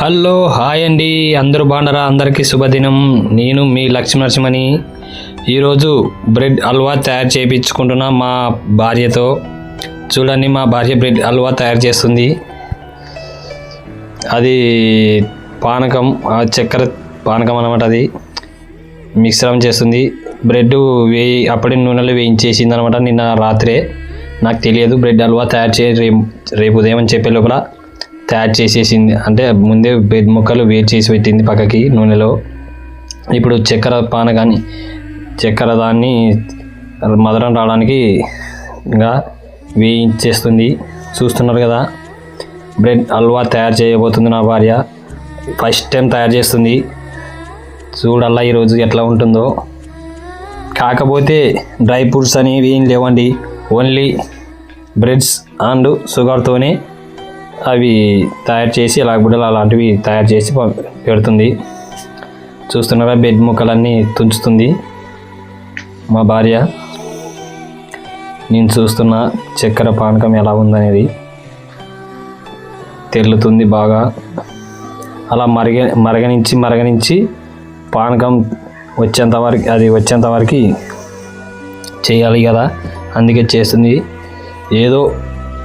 Hello hi అండి. అందరూ బాగున్నారా? అందరికీ శుభదినం. నేను మీ లక్ష్మీ నరసింహని. ఈరోజు బ్రెడ్ హల్వా తయారు చేయించుకుంటున్నా మా భార్యతో. చూడండి మా భార్య బ్రెడ్ హల్వా తయారు చేస్తుంది. అది పానకం చక్కెర పానకం అనమాట అది. మిశ్రమం చేస్తుంది. బ్రెడ్ వేయి అప్పుడే నూనెలో వేయించేసింది అనమాట నిన్న రాత్రే. నాకు తెలియదు బ్రెడ్ హల్వా తయారు చే రేపు రేపు ఉదయం అని చెప్పే లోపల. తయారు చేసేసింది. అంటే ముందే బ్రెడ్ ముక్కలు వేడి చేసి పెట్టింది పక్కకి నూనెలో. ఇప్పుడు చక్కెర పాన కానీ చక్కెర దాన్ని మధురం రావడానికి ఇంకా వేయించేస్తుంది. చూస్తున్నారు కదా బ్రెడ్ హల్వా తయారు చేయబోతుంది నా భార్య. ఫస్ట్ టైం తయారు చేస్తుంది. చూడల్లా ఈరోజు ఎట్లా ఉంటుందో. కాకపోతే డ్రై ఫ్రూట్స్ అనేవి ఏం లేవండి. ఓన్లీ బ్రెడ్స్ అండ్ షుగర్తోనే అవి తయారు చేసి ఇలా గుడ్డలు అలాంటివి తయారు చేసి పెడుతుంది. చూస్తున్నారా బెడ్ ముక్కలన్నీ తుంచుతుంది మా భార్య. నేను చూస్తున్న చక్కెర పానకం ఎలా ఉందనేది. తెల్లుతుంది బాగా. అలా మరగ మరగనించి మరగనించి పానకం వచ్చేంత వరకు అది వచ్చేంత వరకు చేయాలి కదా. అందుకే చేస్తుంది. ఏదో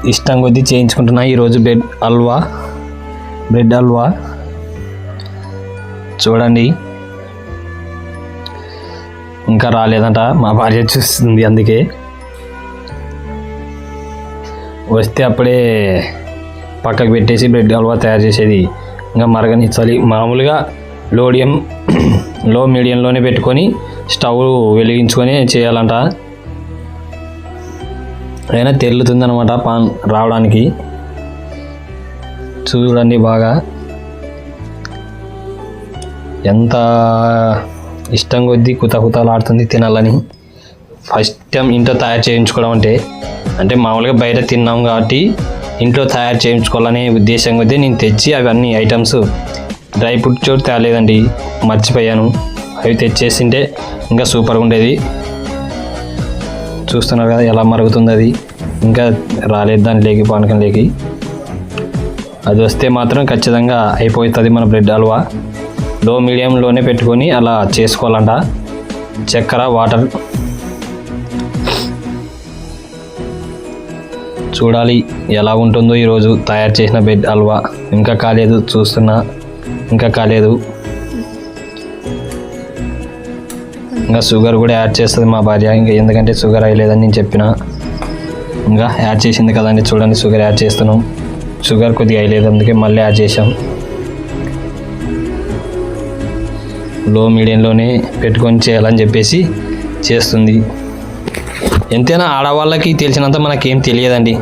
ఇష్టం కొద్దీ చేయించుకుంటున్నా. ఈరోజు బ్రెడ్ హల్వా. బ్రెడ్ హల్వా. చూడండి. ఇంకా రాలేదంట. మా భార్య చూస్తుంది అందుకే. వస్తే అప్పుడే పక్కకు పెట్టేసి బ్రెడ్ హల్వా తయారు చేసేది. ఇంకా మరగనిచ్చాలి. మామూలుగా లోడియం లో మీడియంలోనే పెట్టుకొని స్టవ్ వెలిగించుకొని చేయాలంట. అయినా తెల్లుతుందనమాట పాన్ రావడానికి. చూడండి బాగా. ఎంత ఇష్టం కొద్దీ కుత కుతలాడుతుంది తినాలని. ఫస్ట్ టైం ఇంట్లో తయారు చేయించుకోవడం అంటే అంటే మామూలుగా బయట తిన్నాం కాబట్టి ఇంట్లో తయారు చేయించుకోవాలనే ఉద్దేశం కొద్దీ నేను తెచ్చి అవన్నీ ఐటమ్స్ డ్రై ఫ్రూట్ చోటు తేలేదండి. మర్చిపోయాను. అవి తెచ్చేసింటే ఇంకా సూపర్గా ఉండేది. చూస్తున్నారు కదా ఎలా మరుగుతుంది అది. ఇంకా రాలేదు దాని లేకి పానకం లేకి. అది వస్తే మాత్రం ఖచ్చితంగా అయిపోతుంది మన బ్రెడ్ హల్వా. లో మీడియంలోనే పెట్టుకొని అలా చేసుకోవాలంట. చక్కెర వాటర్. చూడాలి ఎలా ఉంటుందో ఈరోజు తయారు చేసిన బ్రెడ్ హల్వా. ఇంకా కాలేదు చూస్తున్నా. ఇంకా కాలేదు. ఇంకా షుగర్ కూడా యాడ్ చేస్తుంది మా భార్య. ఇంకా ఎందుకంటే షుగర్ అయ్యలేదని నేను చెప్పిన. ఇంకా యాడ్ చేసింది కదండి చూడండి షుగర్ యాడ్ చేస్తున్నాం. షుగర్ కొద్దిగా అయ్యలేదు అందుకే మళ్ళీ యాడ్ చేసాం లో మీడియంలోనే పెట్టుకొని చేయాలని చెప్పేసి చేస్తుంది. ఎంతైనా ఆడవాళ్ళకి తెలిసినంత మనకేం తెలియదండి.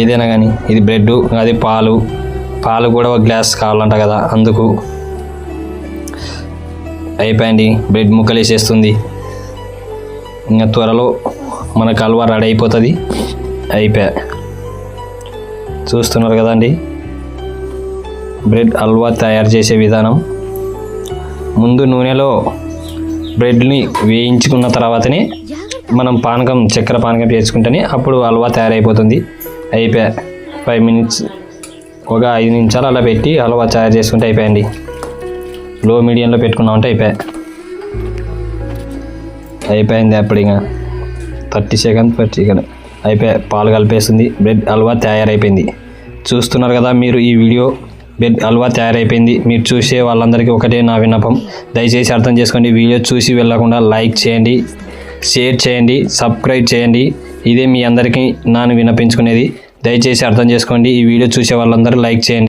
ఏదైనా కానీ ఇది బ్రెడ్ అది పాలు. పాలు కూడా ఒక గ్లాస్ కావాలంట కదా అందుకు. అయిపోయింది. బ్రెడ్ ముక్కలు వేసేస్తుంది ఇంకా త్వరలో మనకు హల్వా రెడీ అయిపోతుంది. అయిపోయా చూస్తున్నారు కదండి? బ్రెడ్ హల్వా తయారు చేసే విధానం. ముందు నూనెలో బ్రెడ్ని వేయించుకున్న తర్వాతనే మనం పానకం చక్కెర పానకం చేసుకుంటేనే అప్పుడు హల్వా తయారైపోతుంది. అయిపోయా ఫైవ్ మినిట్స్ ఒక ఐదు నిమిషాలు అలా పెట్టి హల్వా తయారు చేసుకుంటే అయిపోయండి లో మీడియంలో పెట్టుకున్నామంటే అయిపోయా. అయిపోయింది అప్పుడు ఇంకా. థర్టీ సెకండ్ థర్టీ సెకండ్ అయిపోయాయి పాలు కలిపేస్తుంది బ్రెడ్ హల్వా తయారైపోయింది. చూస్తున్నారు కదా మీరు ఈ వీడియో. బ్రెడ్ హల్వా తయారైపోయింది. మీరు చూసే వాళ్ళందరికీ ఒకటే నా విన్నపం. దయచేసి అర్థం చేసుకోండి. వీడియో చూసి వెళ్ళకుండా లైక్ చేయండి షేర్ చేయండి సబ్స్క్రైబ్ చేయండి. ఇదే మీ అందరికీ నాను విన్నపించుకునేది. దయచేసి అర్థం చేసుకోండి. ఈ వీడియో చూసే వాళ్ళందరూ లైక్ చేయండి.